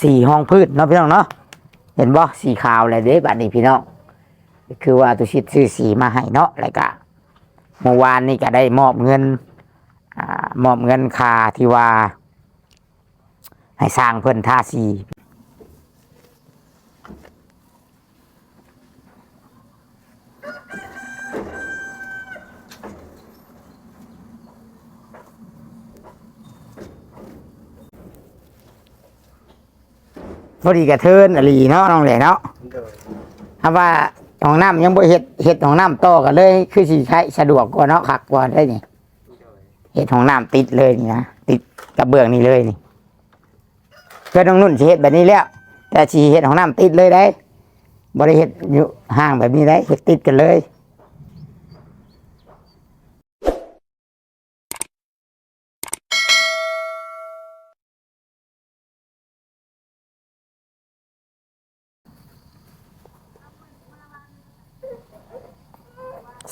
สีห้องพืชเนาะพี่น้องเนาะเห็นบ่สีขาวเลยเด้บัดนี้พี่น้องคือว่าตุชิตซื้อสีมาให้เนาะแล้วก็เมื่อวานนี่ก็ได้มอบเงินอ่ามอบเงินค่าที่ว่า ให้สร้างเพิ่นท่าสี พอดีกระเทินอหลีเนาะน้องแหล่เนาะถ้าว่าห้องน้ำยังบ่เฮ็ดเฮ็ดห้องน้ำต่อกันเลย คือสิใช้สะดวกกว่าเนาะคักกว่าได้นี่เฮ็ดห้องน้ำติดเลยนี่นะติดกระเบื้องนี่เลยนี่เพื่อนน้องนุ่นสิเฮ็ดแบบนี้แล้วแต่สิเฮ็ดห้องน้ำติดเลยได้บ่ได้เฮ็ดอยู่ห่างแบบนี้ได้เฮ็ดติดกันเลย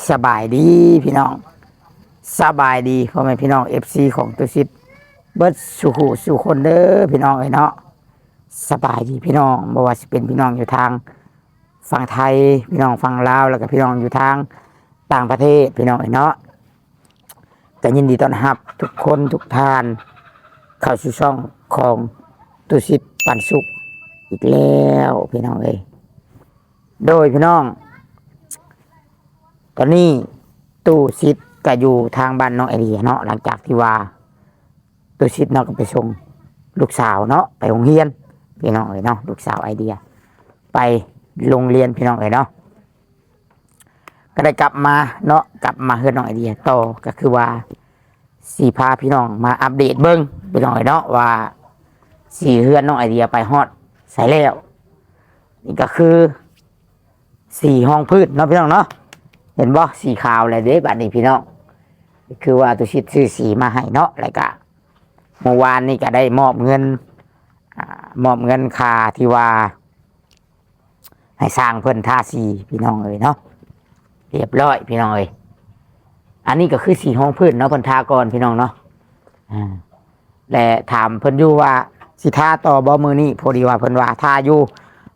สบายดีพี่น้อง สบายดีพ่อแม่พี่น้องเอฟซีของตุสิตเบิร์ดสุขสุคนเด้อพี่น้องเอ้เนาะสบายดีพี่น้องบ่ว่าสิเป็นพี่น้องอยู่ทางฝั่งไทยพี่น้องฝั่งลาวแล้วก็พี่น้องอยู่ทางต่างประเทศพี่น้องเอ้เนาะก็ยินดีต้อนรับทุกคนทุกท่าน เข้าสู่ช่องของตุสิตปันสุขอีกแล้วพี่น้องเอ้ยโดยพี่น้อง ตอนนี้ตู้ซิดก็อยู่ทางบ้านน้องไอเดียเนาะหลังจากที่ว่าตู้ซิดเนาะก็ไปส่งลูกสาวเนาะไปโรงเรียนพี่น้องเอ๋ยเนาะลูกสาวไอเดีย ไปโรงเรียนพี่น้องเอ๋ยเนาะก็ได้กลับมาเนาะกลับมาเฮือนน้องไอเดียต่อก็คือว่าสี่พาพี่น้องมาอัปเดตเบิ้งพี่น้องเอ๋ยเนาะว่าสี่เฮือนน้องไอเดียไปฮอดใส่แล้วนี่ก็คือสี่ห้องพืชเนาะพี่น้องเนาะ เห็นบ่สีขาวอะไรเด้บัดนี้พี่น้องคือว่าตุชิตซื้อสีมาให้เนาะแล้วก็เมื่อวานนี่ก็ได้มอบเงินอมอบเงินค่าที่ว่า ให้สร้างเพิ่นท่าสีพี่น้องเอ้ยเนาะเรียบร้อยพี่น้องเอ้ยอันนี้ก็คือสีห้องพื้นเนาะเพิ่นทาก่อนพี่น้องเนาะอ่าและถามเพิ่นอยู่ว่าสิท่าต่อบ่มือนี้พอดีว่าเพิ่นว่าท่าอยู่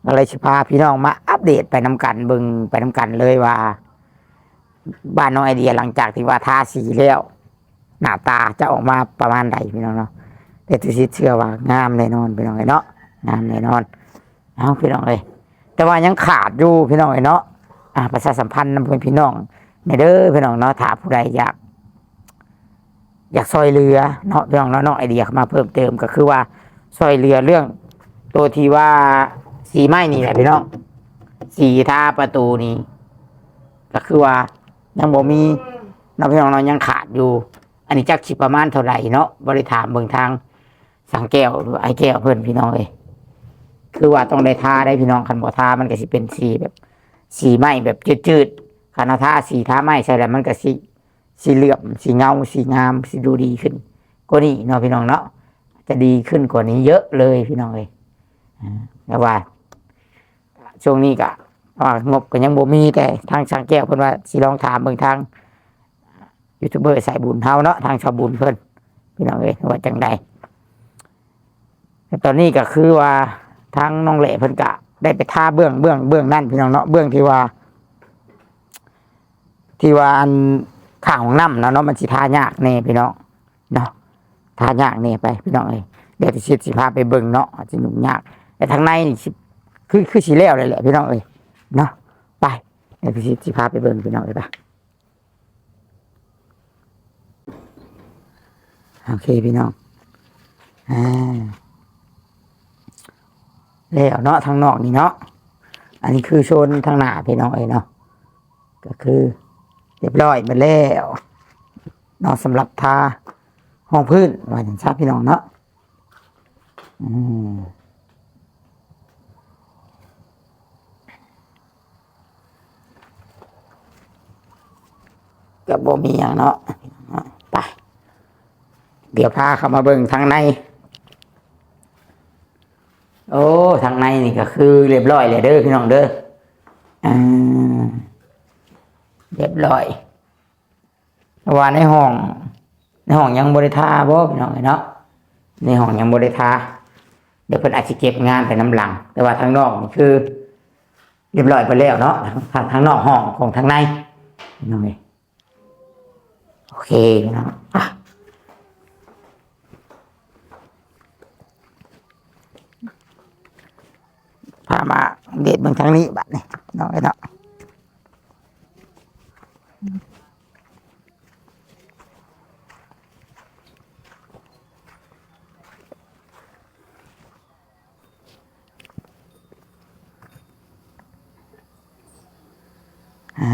ก็เลยสิพาพี่น้องมาอัปเดตไปนํกันเบิ่งไปนํกันเลยว่า บ้านน้องไอเดียหลังจากที่ว่าทาสีแล้ว หน้าตาจะออกมาประมาณใดพี่น้องเนาะแต่ตุชิเชื่อว่างามแน่นอนพี่น้องเอ้ยเนาะงามแน่นอนเอาพี่น้องเอ้ยแต่ว่ายังขาดอยู่พี่น้องเอ้ยเนาะอ่าประชาสัมพันธ์นำเพื่อนพี่น้องในเด้อพี่น้องเนาะถ้าผู้ใดอยากอยากซอยเรือเนาะพี่น้องเนาะไอเดียเข้ามาเพิ่มเติมก็คือว่าซอยเรือเรื่อง ตัวที่ว่าสีไม้นี่แหละพี่น้องสีทาประตูนี่ก็คือว่า ยังบ่มีน้องพี่น้องเรายังขาดอยู่ อันนี้จักสิประมาณเท่าไหร่เนาะบริถามเบิ่งทางสังแก้วหรือไอ้แก้วเพื่อนพี่น้องเอ้ยคือว่าต้องได้ทาได้พี่น้องคันบ่ทามันก็สิเป็นสีแบบ สีไหมแบบจืดๆคันเอาทาสีทาไหมใช่แล้วมันก็สีสีเหลือบสีเงาสีงามสีดูดีขึ้นกว่านี้เนาะพี่น้องเนาะจะดีขึ้นกว่านี้เยอะเลยพี่น้องเอ้ยอ่าแต่ว่าช่วงนี้ก็ ว่างบก็ยังบ่มีแต่ทางช่างแก้วเพิ่นว่าสิลองถามเบิ่งทางยูทูบเบอร์สายบุญเฮาเนาะทางชาวบุญเพิ่นพี่น้องเอ้ยว่าจังใดตอนนี้ก็คือว่าทางน้องเหล่เพิ่นก็ได้ไปท่าเบื้องเบื้องเบื้องนั่นพี่น้องเนาะเบื้องที่ว่า ที่ว่าอันข้าของน้ำเนาะเนาะมันสิท่ายากแน่พี่น้องเนาะท่ายากแน่ไปพี่น้องเอ้ยเดี๋ยวสิสิพาไปเบิ่งเนาะจสิหนุ่มยากแต่ทางในนี่คือคือสิแล้วเลยแหละพี่น้องเอ้ย เนาะไปเดี๋ยวพี่สิสิพาไปเบิ่งพี่น้องเลยปะโอเคพี่น้องอ่าแล้วเนาะทางนอกนี่เนาะอันนี้คือโซนทางหน้าพี่น้องเอ้เนาะก็คือ เรียบร้อยมาแล้วเนาะสำหรับทาห้องพื้นว่าอย่างทราบพี่น้องเนาะอืม ก็บ่มีอย่างเนาะไปเดี๋ยวพาเข้ามาเบิ่งทางใน โอ้ทางในนี่ก็คือเรียบร้อยเลยเด้อพี่น้องเด้ออ่าเรียบร้อยว่าในห้อง ในห้องยังบริทาบ่พี่น้องเนาะในห้องยังบริทาเดี๋ยวเพิ่นอาจจะเก็บงานไปน้ำหลัง แต่ว่าทางนอกนี่คือ เรียบร้อยไปแล้วเนาะทางทางนอกห้องของทางในน้องเอ เคเนาะอะพามาเด็ดบางทางนี้บัดนี่น้องเอ้ยเนาะอ่า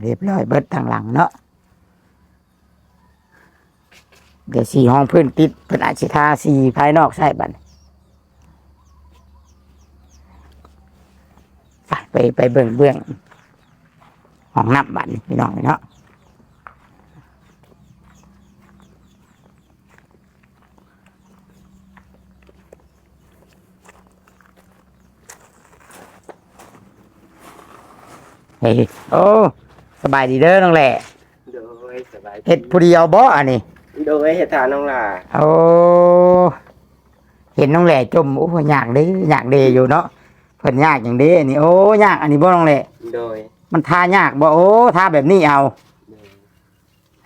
เรียบร้อยเบิดทางหลังเนาะ เดี๋ยวสีห้องพื้นติดเป็นอาชิทาสีภายนอกใช่บัดไปไปไปเบื้องเบื้องห้องนับบัดนี่พี่น้องเนาะเฮ้ยโอ้ สบายดีเด้อน้องแหละโดยสบายดีเฮ็ดผู้เดียวบ่อันนี้ โดยเหตุการณ์น้องล่ะโอ้เห็นน้องแหล่จมโอ้ยากเด้ยากเดอยู่เนาะเพิ่นยากอย่างเด้นี่โอ้ยากอันนี้บ่น้องแหล่โดย มันทายากบ่โอ้ทาแบบนี้เอาโดย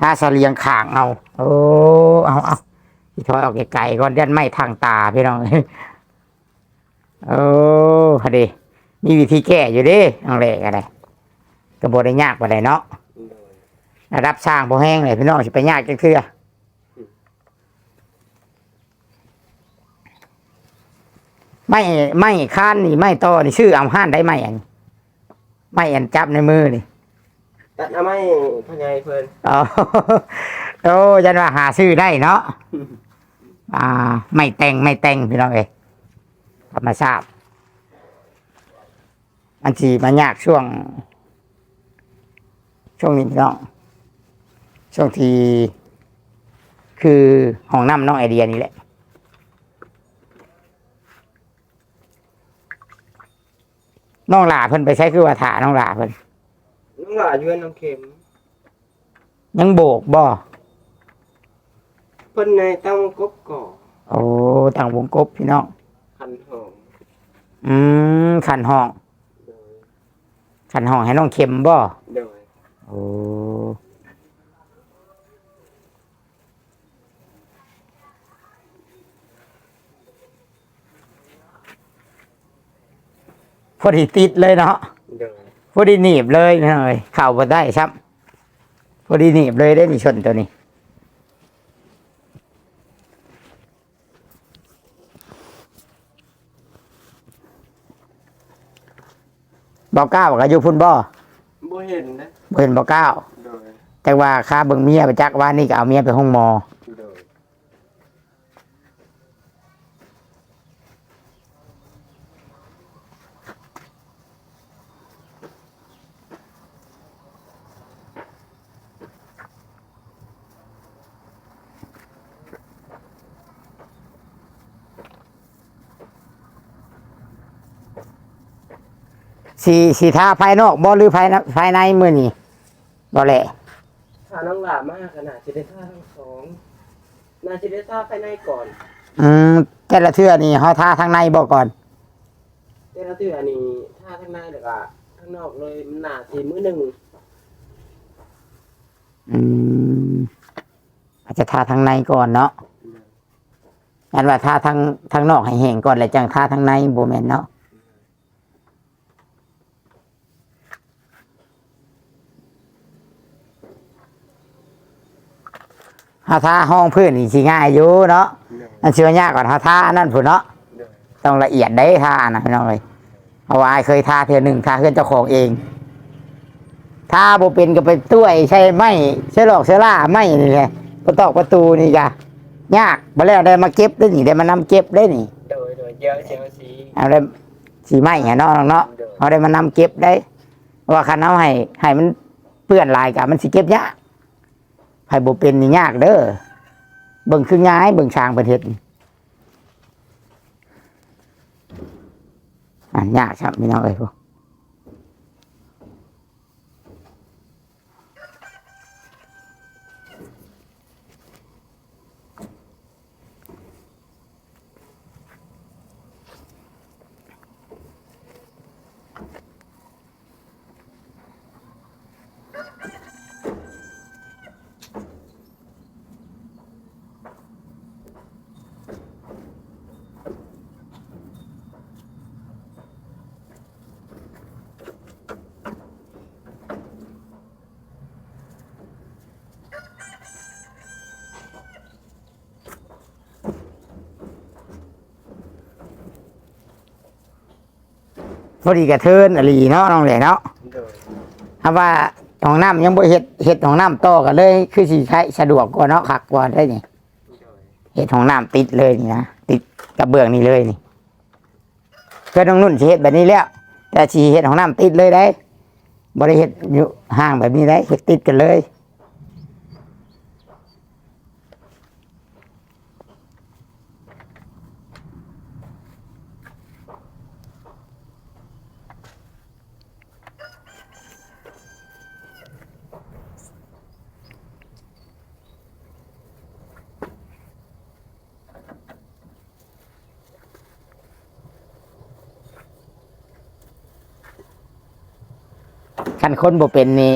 ทาเสลียงขางเอา โอ้เอาเอาพี่ถอยออกไกลๆก่อนเดินไม่ทางตาพี่น้องโอ้พอดีมีวิธีแก้อยู่เด้น้องแหล่ก็ได้ก็บ่ได้ยากปานใดเนาะโดยระดับสร้างบ่แห้งเลยพี่น้องสิไปยากจังเทื่อ ไม่ไม่ค้านนี่ไม่ต่อนี่ชื่อเอาห้านได้ไหมอันไม่อันจับในมือนี่ตัดเอาไม่พญายเพิ่นอ๋อโอ้ยันว่าหาซื้อได้เนาะอ่า ไม่แต่งไม่แต่งพี่น้องเอ้ยธรรมชาติอันที่มันยากช่วง ช่วงนี้พี่น้องช่วงที่คือห้องน้ำน้องไอเดียนี่แหละ น้องหลาเพิ่นไปใช้คือว่าถาน้องหลาเพิ่นน้องล่ะอยืนน้องเข็ม ยังโบกบ่เพิ่นในตั้งกบก่อโอ้ต่างวงกบพี่น้องคันหอมอืมขันห้อง โดยขันห้องให้น้องเข็มบ่โดยโอ้ พอดีติดเลยเนาะโดยพอดีหนีบเลยพี่น้องเอ้ยเข่าบ่ได้ครับพอดีหนีบเลยได้นี่ชนตัวนี้บอกเก้าก็อยู่พุ่นบ่บ่เห็นนะบ่เห็นบอกเก้าโดยแต่ว่าค่าเบิ่งเมียไปจักว่านี่ก็เอาเมียไปห้องหมอ สีสีทาภายนอกบ่หรือภายในภายในมือนี่บ่แหละถ้าน้องล่ะมากขนาดสิได้ท่าทั้งสองน่าสิได้ท่าภายในก่อนอืมแต่ละเทื่อนี่เฮาทาทางในบ่ก่อน แต่ละเทื่อนี่ท่าข้างในแล้วก็ข้างนอกเลยมันน่าสิมื้อหนึงอืมอาจจะทาทางในก่อนเนาะอันว่าทาทางทางนอกให้แห้งก่อนแล้วจังทาทางในบ่แม่นเนาะ เฮาทาห้องพื้นนี่สิง่ายอยู่เนาะโดยอันสิว่ายากกว่าเฮาทาอันนั้นพุ่นเนาะโดยต้องละเอียดได้ทานะพี่น้องเลยเพราะว่าอ้ายเคยทาเทือหนึ่งทาเพื่อนเจ้าของเองทาโบเป็นก็ไปต้วยใช่ไหมใช่หลอกใช่ล่าไม่นี่แหละประตอกประตูนี่กะยากมาแล้วได้มาเก็บได้นี่ได้มานำเก็บได้นี่โดยโดยเยอะเชียวสีเอาได้สีไม้เนาะเนาะเอาได้มานำเก็บได้เพราะว่าคันเอาให้ให้มันเปื้อนลายกะมันสิเก็บยาก ให้โบเป็นนี่ยากเด้อเบิ่งคือง่ายเบิ่งช้างประเทศอะยากครับพี่น้องเอ้ยพวก พอดีกระเทินอหลีเนาะน้องแหล่เนาะโดยถ้าว่าหองน้ำยังบ่เฮ็ดเฮ็ดหองน้ำต่อกันเลย คือสิใช้สะดวกกว่าเนาะคักกว่าได้นี่โดยเฮ็ดหองน้ำติดเลยนี่นะติดกับเบื้องนี่เลยนี่เพื่อนน้องนุ่นสิเฮ็ดแบบนี้แล้ว แต่สิเฮ็ดหองน้ำติดเลยได้บ่ได้เฮ็ดอยู่ห่างแบบนี้ได้เฮ็ดติดกันเลย คันคนบ่เป็นนี่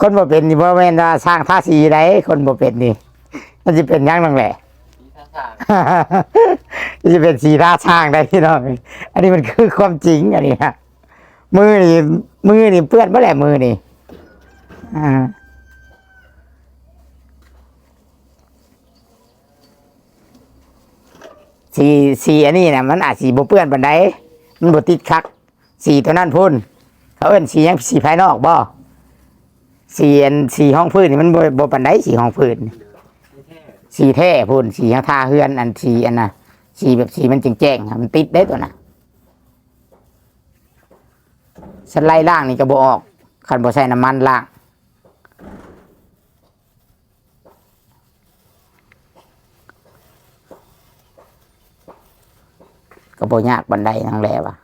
คนบ่เป็นนี่บ่แม่นว่าสร้างท่าสีได้คนบ่เป็นนี่ มันสิเป็นหยังนั่นแหละ สีท่าทางมันจะเป็นสีท่าช่างได้พี่น้อง อันนี้มันคือความจริงอันนี้ฮะมือนี่มือนี่เปื้อนเมื่อไหร่มือนี่อ่าสีสีอันนี้นะมันอาจสีบ่เปื้อนปันใดมันบ่ติดคัก สีตัวนั้นพุ่น เขาเอิ้นสีหยังสีภายนอกบ่สีอันสีห้องพื้นนี่มันบ่บ่ปันใดสีห้องพื้นไม่แท้สีแท้พุ่นสีข้างทาเฮือนอันสีอันน่ะสีแบบสีมันแจ้งๆอะมันติดได้ตัวน่ะสไลด์ล่างนี่ก็บ่ออกคันบ่ใส่น้ำมันล่างก็บ่ยากบันไดนั่งแหละว่ะ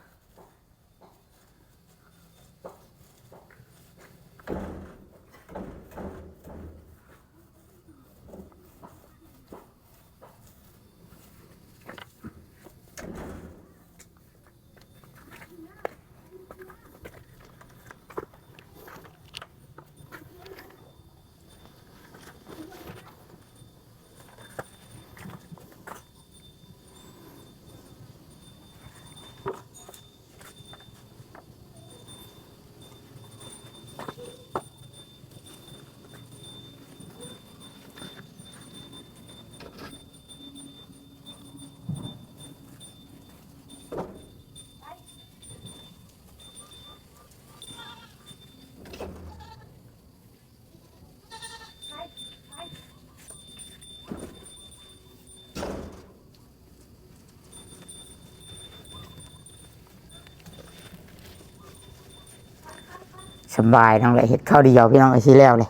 สบายน้องแหลยเห็ดข้าวเดียวพี่น้องไอ้ที่แล้วเลย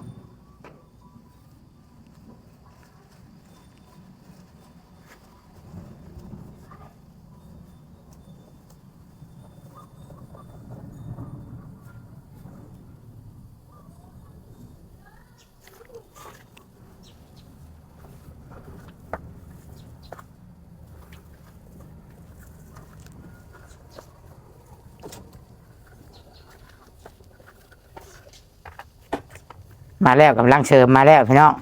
มาแล้วกำลังเชิมมาแล้วพี่น้อง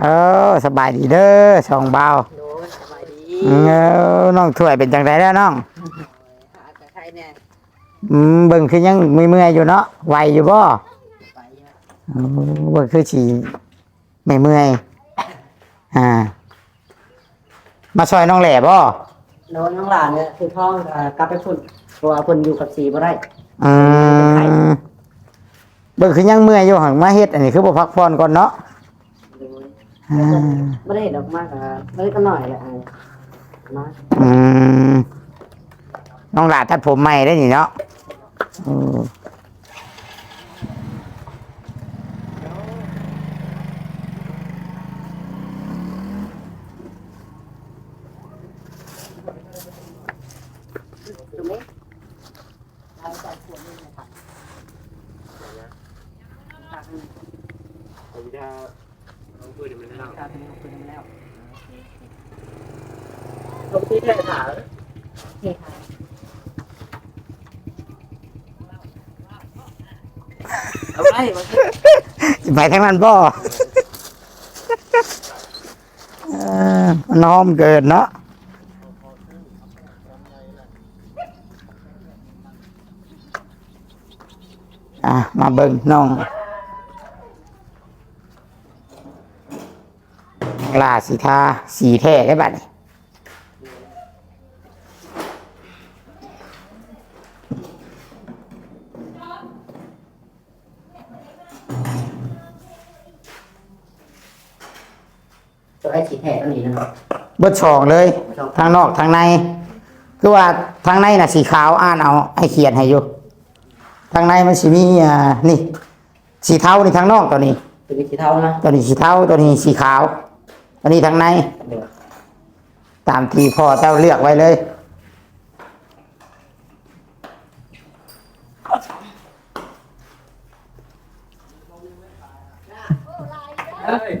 เออสบายดีเด้อสองเบาโดยสบายดีเออน้องถ้วยเป็นจังไดแล้วน้องหาแต่ใครเนี่ยอืมเบิ่งคือยังมือเมื่อยๆอยู่เนาะไหวอยู่บ่ไปเยอะอืมเบิ่งคือสีไม่เมื่อยอ่า มาซอยน้องแหล่บ่โดนน้องหลานเนี่ยคือพ่อเอ่อกลับไปพุ่นเพราะว่าพุ่นอยู่กับสีบ่ได้อืม เบิ่งคือยังเมื่อยอยู่หังมาเฮ็ดอันนี้คือบ่พักผ่อนก่อนเนาะโดยอ่าไม่ได้เห็นดอกมากอะไม่ได้ก็หน่อยแหละอะมาอืมน้องหลาตัดผมใหม่ได้นี่เนาะอืม ตรงนี้เราใส่ขวดนี่นะครับ ผมจะเอาปืนมันให้เรา ครับเป็นขวดนี้แล้ว ตรงที่แท้ถา โอเคค่ะเอาไว้มาสิไปทางนั้นบ่เออมันหอมเกินเนาะอะ มาเบิ่งน้องลาสีทาสีแท้ได้บัดนี้ ได้ฉีดแท้ตัวนี้นะเบิดช่องเลย ทางนอกทางใน คือว่าทางในน่ะสีขาวอ่านเอาให้เขียนให้อยู่ทางในมันสิมีอ่านี่ สีเทานี่ทางนอกตัวนี้ ตัวนี้สีเทานะตัวนี้สีเทาตัวนี้สีขาวตัวนี้ทางในเดี๋ยวตามที่พ่อเจ้าเลือกไว้เลยเอ้ย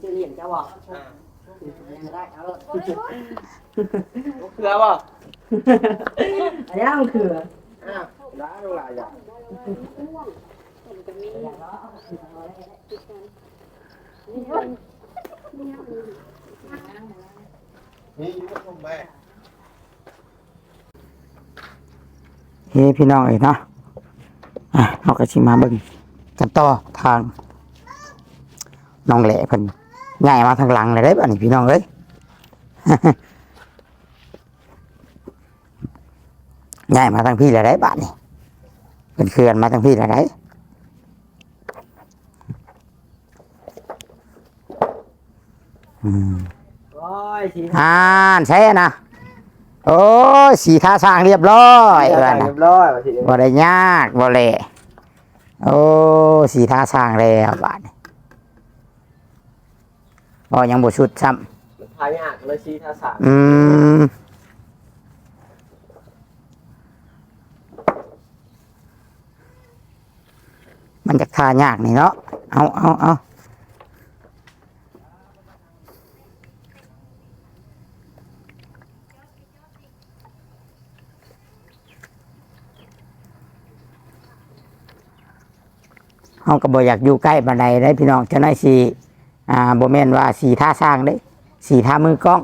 เนี่ยใช้ชื่อเรียนเจ้าบอกอ่ายังได้เอาเลยลูกเขือบ่อันนี้มันคืออ่าได้ลูกหลายอย่างนี่อยู่กับผมแม่เฮ้พี่น้องเอ้ยเนาะอะเราก็ชิมาเบิ่งกันต่อทางน้องแหล่เพิ่น ง่ายมาทางหลังเลยได้ป่ะนี่พี่น้องเอ้ยง่ายมาทางพี่เลยได้บ้านนี่เป็นเขื่อนมาทางพี่เลยได้อืมโอ้ยทีอ่านใช่นะโอ้ยสีท่าสร้างเรียบร้อยเออนะเรียบร้อยว่าทีเดียวบ่ได้ยากบ่เละโอ้สีท่าสร้างแล้วบาด นี้บ่ยังบ่ชุดซ้ำมันทายยากเลยชี้ท่าสามอืมมันจะทายากนี่เนาะเอาเอาเอาเฮาก็บ่อยากอยู่ใกล้บันไดได้พี่น้องจะได้สิ อ่าบ่แม่นว่าสีท่าสร้างเด้สีท่ามือกล้อง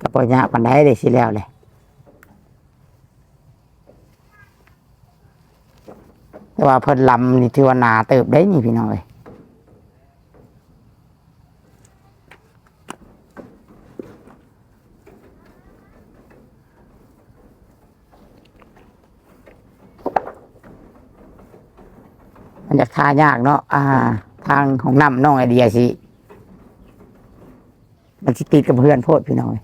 ก็บ่ยากปานใดได้สิแล้วเลยแต่ว่าเพิ่นลำนี่ถือว่าหนาเติบได้นี่พี่น้องเอ้ยมันจะทายากเนาะอ่า ทางของน้ำน้องไอเดียสิมันสิติดกับเพื่อนโพดพี่น้องเอ้ย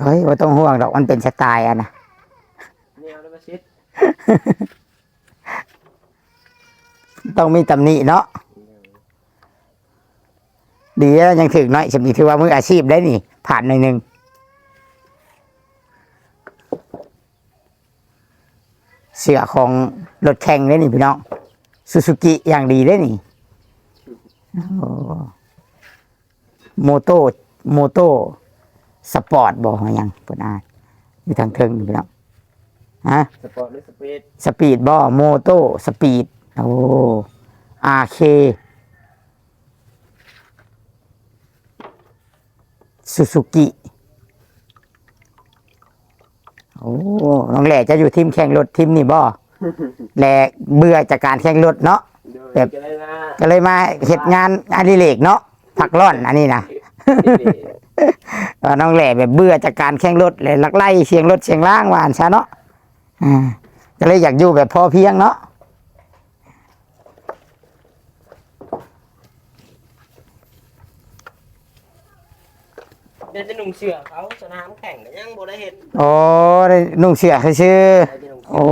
เฮ้ยว่าต้องห่วงดอกมันเป็นสไตล์อะนะเนี่ยเอาได้มาชิด ต้องมีตำหนิเนาะดีแล้วยังถึงน้อยสมีถือว่ามืออาชีพได้นี่ ผ่านหน่อยหนึ่งเสือของรถแข่งได้นี่พี่น้องซูซูกิอย่างดีได้นี่โอ้โมโตโมโตสปอร์ตบอกมายังเปิดอ่านอยู่ทางเทิงนี่พี่น้องฮะสปอร์ตหรือสปีดสปีดบอโมโตสปีด โอ้อาเคซูซูกิโอ้น้องแหล่จะอยู่ทีมแข่งรถทีมนี่บ่แหล่เบื่อจากการแข่งรถเนาะเดี๋ยวจะได้นะก็เลยมาเหตุงานอดิเรกเนาะผักร่อนอันนี้นะว่าน้องแหล่แบบเบื่อจากการแข่งรถเลยลักไล่เสียงรถเสียงล่างหวานซะเนาะอ่าก็เลยอยากอยู่แบบพอเพียงเนาะ เดี๋ยวจะหนุ่มเสือเขาสนามแข่งก็ยังบ่ได้เห็นโอ้ได้นุ่งเสื้อซื่อใครจะหนุ่มๆโอ้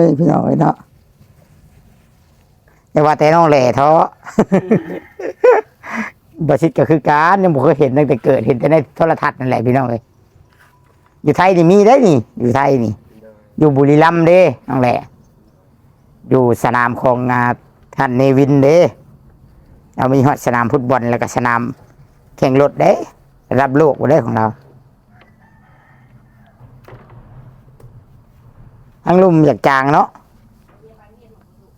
ยพี่น้องเอ้ยเนาะอย่าว่าแต่น้องแหล่ท้อบชิดก็คือการยังบ่เคยเห็นตั้งแต่เกิดเห็นแต่ในโทรทัศน์นั่นแหละพี่น้องเลยอยู่ไทยนี่มีได้นี่ อยู่ไทยนี่ อยู่บุรีรัมย์เด้น้องแหละอยู่สนามของงาท่านเนวินเด้เรามีฮอดสนามฟุตบอลแล้วก็สนามแข่งรถเด้ ระดับโลกบ่ได้ของเรา ทั้งลุ่มอยากจางเนาะ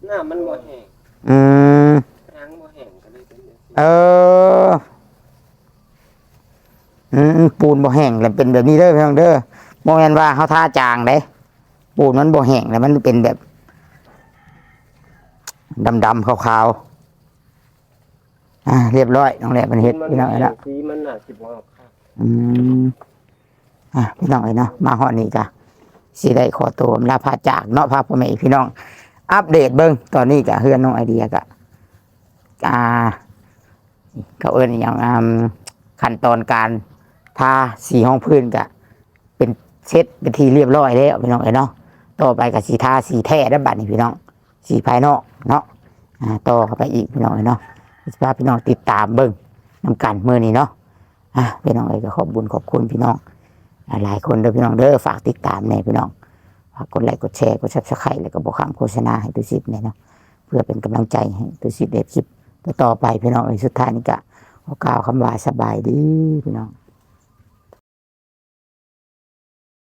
หน้ามันบ่แห้งอืมทางบ่แห้งก็เลยเป็นแบบนี้เออ อืมปูนบ่แห้งแล้วเป็นแบบนี้เด้อพี่น้องเด้อโมเมนว่าเขาท่าจางเด้ปูนมันบ่แห้งแล้วมันเป็นแบบดำๆขาวๆ อ่า เรียบร้อยน้องแหละมันเฮ็ดมันพี่น้องแห้เอ้ยงเนาะสีมันน่ะสิบ่ออกค่ะอืมอะพี่น้องเอ้ยเนาะมาฮอดนี้จ้ะสิได้ขอตัวลาพาจากเนาะพาพ่อแม่พี่น้อง อัปเดตเบิ่งตอนนี้กะเฮือนน้องไอเดียกะอ่าเขาเอิ้นอหย่างอ่าขั้นตอนการทาสีห้องพื้นกะ เป็นเซ็ตเป็นทีเรียบร้อยแล้วพี่น้องเอ้ยเนาะต่อไปกับสีทาสีแท้ด้านบัดนี้พี่น้อง สีภายนอกเนาะอ่าต่อเข้าไปอีกพี่น้องเอ้ยเนาะ สิพาพี่น้องติดตามเบิ้งนำกันมือนี้เนาะอะพี่น้องเอ้ยก็ขอบบุญขอบคุณพี่น้อง หลายคนเด้อพี่น้องเด้อฝากติดตามแน่พี่น้องฝากกดไลค์กดแชร์กดซับสไครต์แล้วก็บอกคำโฆษณาให้ตุสิทธิ์เนี่ยเนาะเพื่อเป็นกำลังใจให้ตุสิทธิ์เด็ดคลิปต่อไปพี่น้องเอ้ยสุดท้ายนี้ก็ขอกล่าวคำว่าสบายดีพี่น้อง